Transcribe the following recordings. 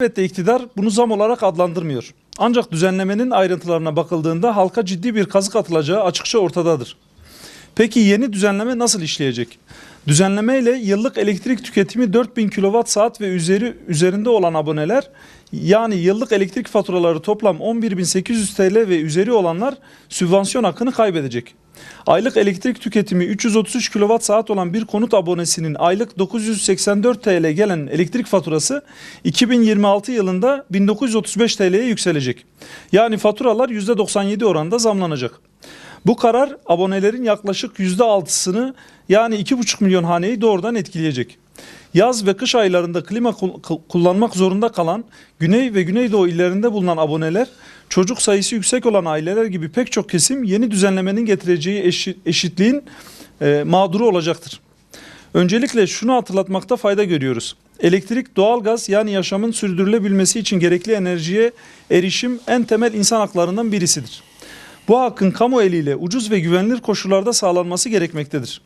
Elbette iktidar bunu zam olarak adlandırmıyor. Ancak düzenlemenin ayrıntılarına bakıldığında halka ciddi bir kazık atılacağı açıkça ortadadır. Peki yeni düzenleme nasıl işleyecek? Düzenleme ile yıllık elektrik tüketimi 4000 kWh ve üzeri üzerinde olan aboneler yani yıllık elektrik faturaları toplam 11.800 TL ve üzeri olanlar sübvansiyon hakkını kaybedecek. Aylık elektrik tüketimi 333 kWh olan bir konut abonesinin aylık 984 TL gelen elektrik faturası 2026 yılında 1935 TL'ye yükselecek. Yani faturalar %97 oranında zamlanacak. Bu karar abonelerin yaklaşık %6'sını yani 2,5 milyon haneyi doğrudan etkileyecek. Yaz ve kış aylarında klima kul- kul- kullanmak zorunda kalan Güney ve Güneydoğu illerinde bulunan aboneler, çocuk sayısı yüksek olan aileler gibi pek çok kesim yeni düzenlemenin getireceği eşi- eşitliğin e, mağduru olacaktır. Öncelikle şunu hatırlatmakta fayda görüyoruz. Elektrik, doğalgaz yani yaşamın sürdürülebilmesi için gerekli enerjiye erişim en temel insan haklarından birisidir. Bu hakkın kamu eliyle ucuz ve güvenilir koşullarda sağlanması gerekmektedir.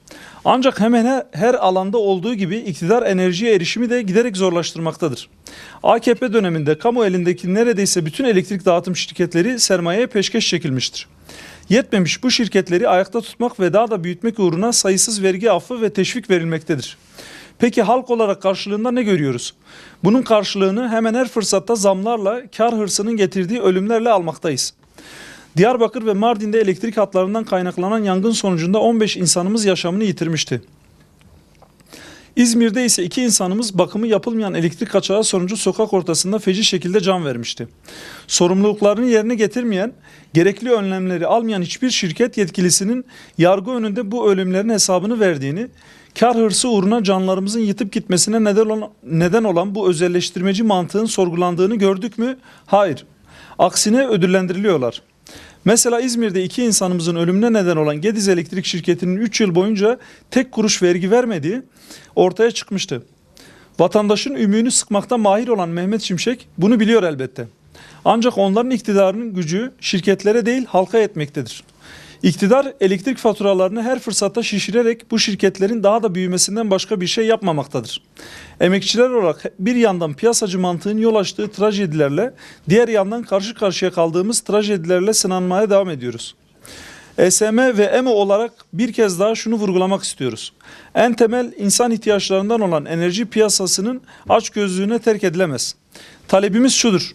Ancak hemen her, alanda olduğu gibi iktidar enerjiye erişimi de giderek zorlaştırmaktadır. AKP döneminde kamu elindeki neredeyse bütün elektrik dağıtım şirketleri sermayeye peşkeş çekilmiştir. Yetmemiş bu şirketleri ayakta tutmak ve daha da büyütmek uğruna sayısız vergi affı ve teşvik verilmektedir. Peki halk olarak karşılığında ne görüyoruz? Bunun karşılığını hemen her fırsatta zamlarla, kar hırsının getirdiği ölümlerle almaktayız. Diyarbakır ve Mardin'de elektrik hatlarından kaynaklanan yangın sonucunda 15 insanımız yaşamını yitirmişti. İzmir'de ise iki insanımız bakımı yapılmayan elektrik kaçağı sonucu sokak ortasında feci şekilde can vermişti. Sorumluluklarını yerine getirmeyen, gerekli önlemleri almayan hiçbir şirket yetkilisinin yargı önünde bu ölümlerin hesabını verdiğini, kar hırsı uğruna canlarımızın yitip gitmesine neden olan, neden olan bu özelleştirmeci mantığın sorgulandığını gördük mü? Hayır. Aksine ödüllendiriliyorlar. Mesela İzmir'de iki insanımızın ölümüne neden olan Gediz Elektrik Şirketi'nin 3 yıl boyunca tek kuruş vergi vermediği ortaya çıkmıştı. Vatandaşın ümüğünü sıkmakta mahir olan Mehmet Şimşek bunu biliyor elbette. Ancak onların iktidarının gücü şirketlere değil halka yetmektedir. İktidar elektrik faturalarını her fırsatta şişirerek bu şirketlerin daha da büyümesinden başka bir şey yapmamaktadır. Emekçiler olarak bir yandan piyasacı mantığın yol açtığı trajedilerle, diğer yandan karşı karşıya kaldığımız trajedilerle sınanmaya devam ediyoruz. ESM ve EMO olarak bir kez daha şunu vurgulamak istiyoruz. En temel insan ihtiyaçlarından olan enerji piyasasının açgözlüğüne terk edilemez. Talebimiz şudur.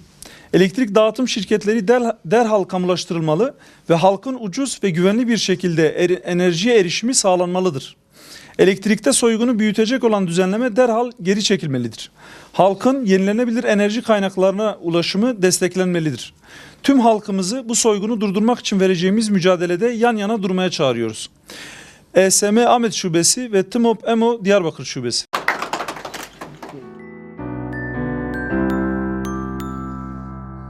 Elektrik dağıtım şirketleri der- derhal kamulaştırılmalı ve halkın ucuz ve güvenli bir şekilde enerjiye erişimi sağlanmalıdır. Elektrikte soygunu büyütecek olan düzenleme derhal geri çekilmelidir. Halkın yenilenebilir enerji kaynaklarına ulaşımı desteklenmelidir. Tüm halkımızı bu soygunu durdurmak için vereceğimiz mücadelede yan yana durmaya çağırıyoruz. ESM Ahmet Şubesi ve TMOP EMO Diyarbakır Şubesi.